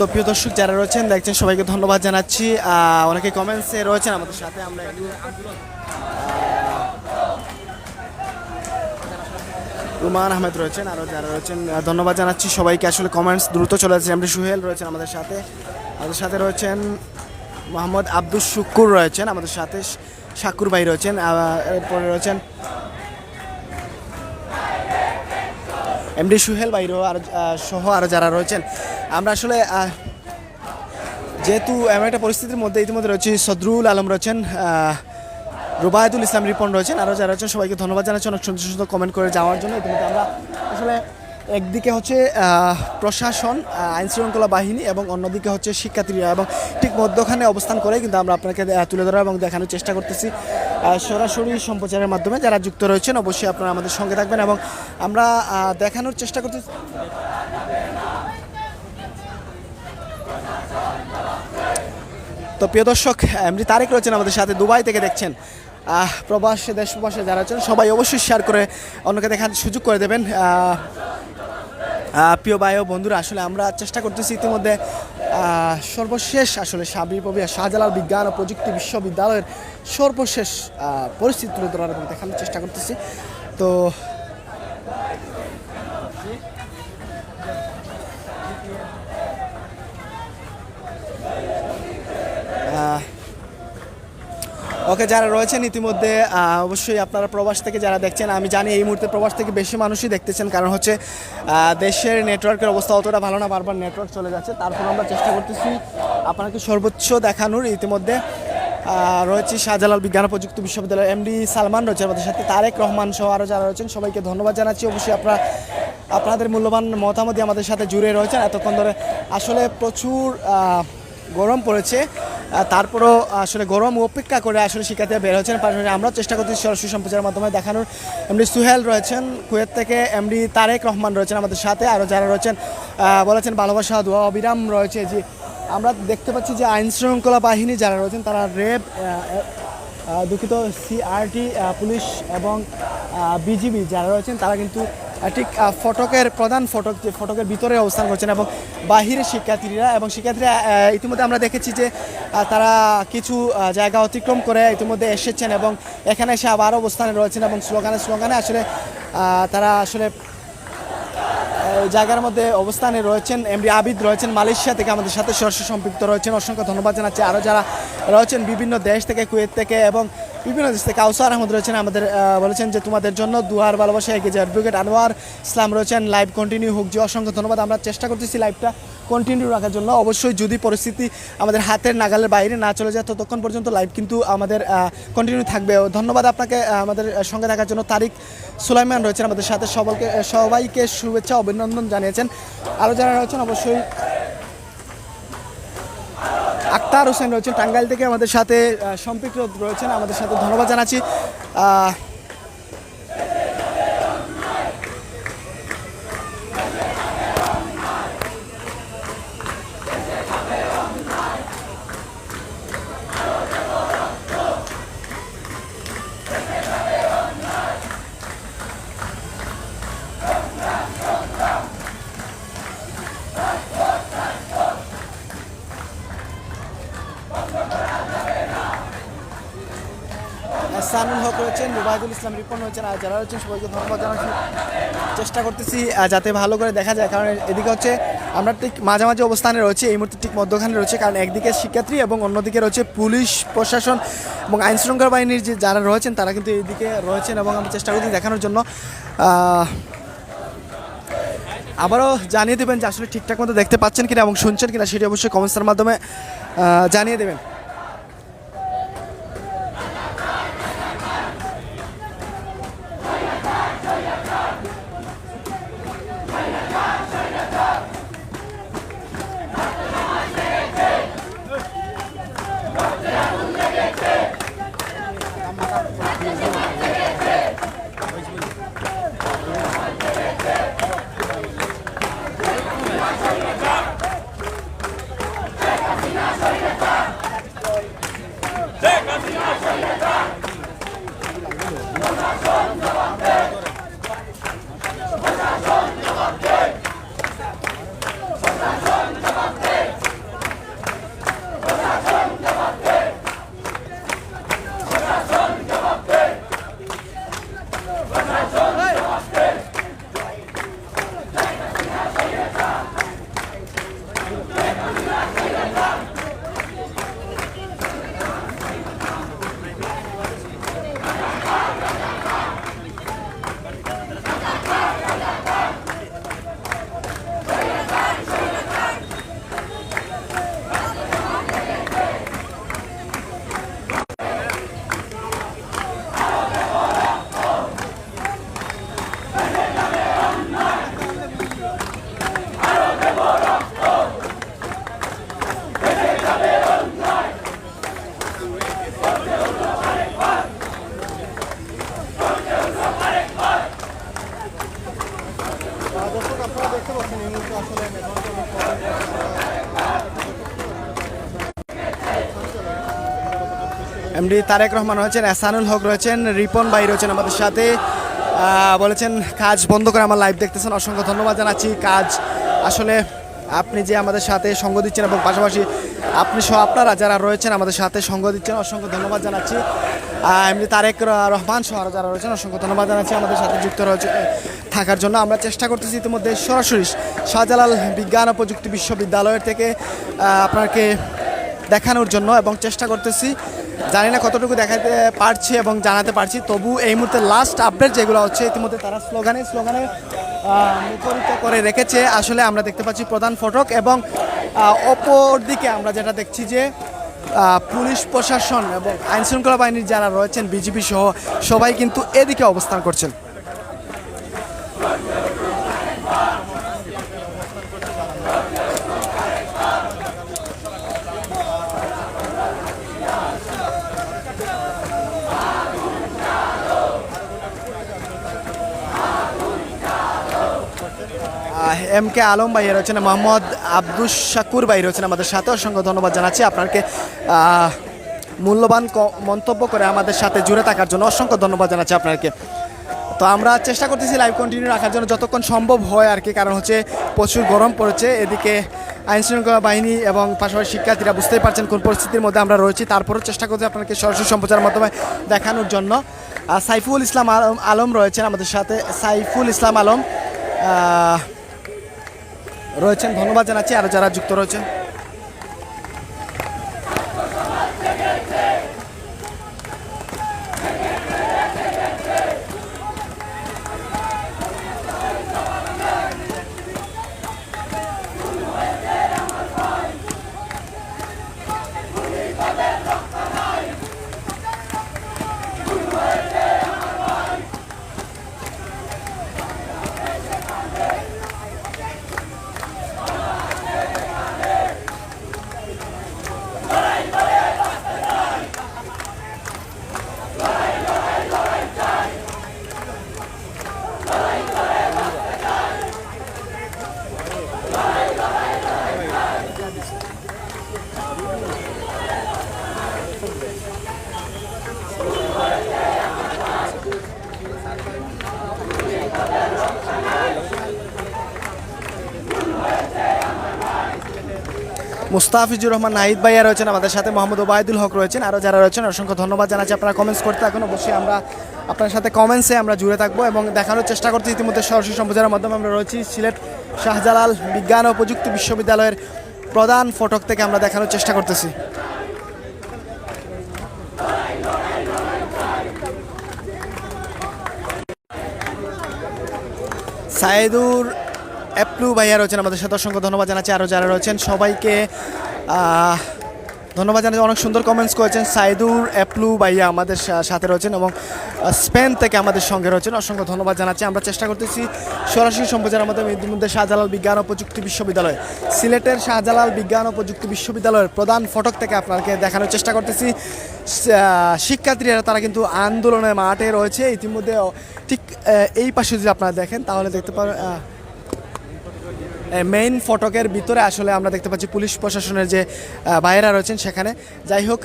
তো প্রিয় দর্শক যারা রয়েছেন, দেখছেন, সবাইকে ধন্যবাদ জানাচ্ছি। অনেকে কমেন্টসে রয়েছেন, আমাদের সাথে আমরা রুমান আহমেদ রয়েছেন আরও যারা রয়েছেন ধন্যবাদ জানাচ্ছি। সবাইকে আসলে কমেন্টস দ্রুত চলে যাচ্ছে এমডি সুহেল রয়েছেন আমাদের সাথে। আমাদের সাথে রয়েছেন মোহাম্মদ আব্দুল শুক্কুর রয়েছেন আমাদের সাথে। শাকুর ভাই রয়েছেন এরপরে রয়েছেন এমডি সুহেল বাইরও আর সহ আরও যারা রয়েছেন। আমরা আসলে যেহেতু এমন একটা পরিস্থিতির মধ্যে ইতিমধ্যে রয়েছে, সদরুল আলম রয়েছেন রুবায়তুল ইসলাম রিপন রয়েছেন আরও যারা রয়েছেন, সবাইকে ধন্যবাদ জানাচ্ছি। অনেক সুন্দর সুন্দর কমেন্ট করে যাওয়ার জন্য ইতিমধ্যে আমরা আসলে একদিকে হচ্ছে প্রশাসন আইন শৃঙ্খলা বাহিনী এবং অন্যদিকে হচ্ছে শিক্ষার্থীরা এবং ঠিক মধ্যখানে অবস্থান করে কিন্তু আমরা আপনাকে তুলে ধরা এবং দেখানোর চেষ্টা করতেছি। সরাসরি সম্প্রচারের মাধ্যমে যারা যুক্ত রয়েছেন অবশ্যই আপনারা আমাদের সঙ্গে থাকবেন এবং আমরা দেখানোর চেষ্টা করতেছি। তো প্রিয় দর্শক এমনি তারেক রয়েছেন আমাদের সাথে দুবাই থেকে দেখছেন। প্রবাসে দেশ প্রবাসে যারা আছেন, সবাই অবশ্যই শেয়ার করে অন্যকে দেখার সুযোগ করে দেবেন। প্রিয় ভাই ও বন্ধুরা, আসলে আমরা চেষ্টা করতেছি ইতিমধ্যে সর্বশেষ আসলে সাবির সাবিপ্রবি শাহজালাল বিজ্ঞান ও প্রযুক্তি বিশ্ববিদ্যালয়ের সর্বশেষ পরিস্থিতি তুলে ধরার এবং দেখানোর চেষ্টা করতেছি। তো ওকে, যারা রয়েছেন ইতিমধ্যে অবশ্যই আপনারা প্রবাস থেকে যারা দেখছেন, আমি জানি এই মুহূর্তে প্রবাস থেকে বেশি মানুষই দেখতেছেন, কারণ হচ্ছে দেশের নেটওয়ার্কের অবস্থা অতটা ভালো না, বারবার নেটওয়ার্ক চলে যাচ্ছে। তারপর আমরা চেষ্টা করতেছি আপনাকে সর্বোচ্চ দেখানোর। ইতিমধ্যে রয়েছে শাহজালাল বিজ্ঞান প্রযুক্তি বিশ্ববিদ্যালয় এমডি সালমান রয়েছে আমাদের সাথে তারেক রহমান সহ আরও যারা রয়েছেন, সবাইকে ধন্যবাদ জানাচ্ছি। অবশ্যই আপনারা, আপনাদের মূল্যবান মতামতই আমাদের সাথে জুড়ে রয়েছেন। এতক্ষণ ধরে আসলে প্রচুর গরম পড়েছে। তারপরও আসলে গরম উপেক্ষা করে আসলে শিক্ষার্থীরা বের হচ্ছেন পাশাপাশি আমরা চেষ্টা করছি সরাসরি সম্প্রচারের মাধ্যমে দেখানোর। এমডি সুহেল রয়েছেন, কুয়েত থেকে এমডি তারেক রহমান রয়েছেন আমাদের সাথে। আরও যারা রয়েছেন বলেছেন ভালোবাসা, দোয়া, অবিরাম রয়েছে। যে আমরা দেখতে পাচ্ছি যে আইন শৃঙ্খলা বাহিনী যারা রয়েছেন, তারা রেপ দুঃখিত, সিআরটি পুলিশ এবং বিজিবি যারা রয়েছেন, তারা কিন্তু ঠিক ফটকের প্রধান ফটক যে ফটকের ভিতরে অবস্থান করছেন এবং বাহিরের শিক্ষার্থীরা এবং শিক্ষার্থীরা ইতিমধ্যে আমরা দেখেছি যে তারা কিছু জায়গা অতিক্রম করে ইতিমধ্যে এসেছেন এবং এখানে এসে আবার অবস্থানে রয়েছেন এবং স্লোগানে স্লোগানে আসলে তারা আসলে জায়গার মধ্যে অবস্থানে রয়েছেন। এমডি আবিদ রয়েছেন মালয়েশিয়া থেকে আমাদের সাথে, সরাসরি সম্পৃক্ত রয়েছেন। অসংখ্য ধন্যবাদ জানাচ্ছি। আরও যারা রয়েছেন বিভিন্ন দেশ থেকে, কুয়েত থেকে এবং বিভিন্ন দেশ থেকে কাউসার আহমদ রয়েছেন, আমাদের বলেছেন যে তোমাদের জন্য দুয়ার ভালোবাসা এগিয়ে যায় অ্যাডভোকেট আনোয়ার ইসলাম রয়েছেন লাইভ কন্টিনিউ হোক যে অসংখ্য ধন্যবাদ। আমরা চেষ্টা করতেছি লাইভটা কন্টিনিউ রাখার জন্য। অবশ্যই যদি পরিস্থিতি আমাদের হাতের নাগালের বাইরে না চলে যায়, ততক্ষণ পর্যন্ত লাইভ কিন্তু আমাদের কন্টিনিউ থাকবে। ধন্যবাদ আপনাকে আমাদের সঙ্গে থাকার জন্য। তারিক সুলাইমান রয়েছেন আমাদের সাথে। সবাইকে সবাইকে শুভেচ্ছা, অভিনন্দন জানিয়েছেন। আরও যারা রয়েছেন, অবশ্যই আক্তার হোসেন রয়েছেন টাঙ্গাইল থেকে আমাদের সাথে সম্পৃক্ত রয়েছেন। আমাদের সাথে ধন্যবাদ জানাচ্ছি। সানুল হক রয়েছেন, রুবায়দুল ইসলাম রিপন রয়েছেন, আর যারা রয়েছেন সবাইকে ধন্যবাদ জানাচ্ছি চেষ্টা করতেছি যাতে ভালো করে দেখা যায়। কারণ এদিকে হচ্ছে আমরা ঠিক মাঝামাঝি অবস্থানে রয়েছে, এই মুহূর্তে ঠিক মধ্যখানে রয়েছে, কারণ একদিকে শিক্ষার্থী এবং অন্যদিকে রয়েছে পুলিশ প্রশাসন এবং আইন শৃঙ্খলা বাহিনীর যে যারা রয়েছেন, তারা কিন্তু এইদিকে রয়েছেন এবং আমরা চেষ্টা করছি দেখানোর জন্য। আবারও জানিয়ে দেবেন যে আসলে ঠিকঠাক মতো দেখতে পাচ্ছেন কিনা এবং শুনছেন কিনা, সেটি অবশ্যই কমেন্টসের মাধ্যমে জানিয়ে দেবেন। এমডি তারেক রহমান রয়েছেন এসানুল হক রয়েছেন, রিপন ভাই রয়েছেন আমাদের সাথে। বলেছেন, কাজ বন্ধ করে আমার লাইভ দেখতেছেন, অসংখ্য ধন্যবাদ জানাচ্ছি। কাজ আসলে আপনি যে আমাদের সাথে সঙ্গ দিচ্ছেন এবং পাশাপাশি আপনি সহ আপনারা যারা রয়েছেন আমাদের সাথে সঙ্গ দিচ্ছেন, অসংখ্য ধন্যবাদ জানাচ্ছি। এমনি তারেক রহমান সহ যারা রয়েছেন, অসংখ্য ধন্যবাদ জানাচ্ছি আমাদের সাথে যুক্ত রয়েছে থাকার জন্য। আমরা চেষ্টা করতেছি ইতিমধ্যে সরাসরি শাহজালাল বিজ্ঞান ও প্রযুক্তি বিশ্ববিদ্যালয়ের থেকে আপনাকে দেখানোর জন্য এবং চেষ্টা করতেছি। জানি না কতটুকু দেখাতে পারছি এবং জানাতে পারছি। তবু এই মুহূর্তে লাস্ট আপডেট যেগুলো হচ্ছে, ইতিমধ্যে তারা স্লোগানে স্লোগানে মুখরিত করে রেখেছে। আসলে আমরা দেখতে পাচ্ছি প্রধান ফটক এবং অপর দিকে আমরা যেটা দেখছি যে পুলিশ প্রশাসন এবং আইনশৃঙ্খলা বাহিনীর যারা রয়েছেন বিজেপি সহ সবাই কিন্তু এদিকে অবস্থান করছেন। এম কে আলম ভাই রয়েছেন মোহাম্মদ আব্দুস শাকুর ভাই রয়েছেন আমাদের সাথে। অসংখ্য ধন্যবাদ জানাচ্ছি আপনাকে মূল্যবান মন্তব্য করে আমাদের সাথে জুড়ে থাকার জন্য অসংখ্য ধন্যবাদ জানাচ্ছি আপনাকে। তো আমরা চেষ্টা করতেছি লাইভ কন্টিনিউ রাখার জন্য যতক্ষণ সম্ভব হয় আর কি, কারণ হচ্ছে প্রচুর গরম পড়েছে। এদিকে আইন শৃঙ্খলা বাহিনী এবং পাশাপাশি শিক্ষার্থীরা বুঝতেই পারছেন কোন পরিস্থিতির মধ্যে আমরা রয়েছি। তারপরেও চেষ্টা করছি আপনাকে সরাসরি সম্প্রচারের মাধ্যমে দেখানোর জন্য। সাইফুল ইসলাম আলম আলম রয়েছেন আমাদের সাথে। সাইফুল ইসলাম আলম রয়েছেন। ধন্যবাদ জানাচ্ছি। আরও যারা যুক্ত রয়েছেন। মুস্তাফিজুর রহমান নাহিদ ভাইয়া রয়েছেন আমাদের সাথে, মোহাম্মদ ওবায়দুল হক রয়েছেন। আরও যারা রয়েছেন, অসংখ্য ধন্যবাদ জানাচ্ছি। আপনারা কমেন্টস করতে থাকুন, অবশ্যই আমরা আপনার সাথে কমেন্টসে আমরা জুড়ে থাকব এবং দেখানোর চেষ্টা করছি। ইতিমধ্যে সরাসরি সম্প্রচারের মাধ্যমে আমরা রয়েছি সিলেট শাহজালাল বিজ্ঞান ও প্রযুক্তি বিশ্ববিদ্যালয়ের প্রধান ফটক থেকে আমরা দেখানোর চেষ্টা করতেছি। সাইদুর অ্যাপ্লু ভাইয়া রয়েছেন আমাদের সাথে। অসংখ্য ধন্যবাদ জানাচ্ছি। আরও যারা রয়েছেন, সবাইকে ধন্যবাদ জানাচ্ছি অনেক সুন্দর কমেন্টস করেছেন। সাইদুর, অ্যাপলু ভাইয়া আমাদের সাথে রয়েছেন এবং স্পেন থেকে আমাদের সঙ্গে রয়েছেন। অসংখ্য ধন্যবাদ জানাচ্ছি। আমরা চেষ্টা করতেছি সরাসরি সম্প্রচারের মাধ্যমে ইতিমধ্যে শাহজালাল বিজ্ঞান ও প্রযুক্তি বিশ্ববিদ্যালয়, সিলেটের শাহজালাল বিজ্ঞান ও প্রযুক্তি বিশ্ববিদ্যালয়ের প্রধান ফটক থেকে আপনাকে দেখানোর চেষ্টা করতেছি। শিক্ষার্থীরা তারা কিন্তু আন্দোলনের মাঠে রয়েছে। ইতিমধ্যে, ঠিক এই পাশে যদি আপনারা দেখেন তাহলে দেখতে পারেন মেইন ফটকের ভিতরে আসলে আমরা দেখতে পাচ্ছি পুলিশ প্রশাসনের যে বাইরা রয়েছেন সেখানে। যাই হোক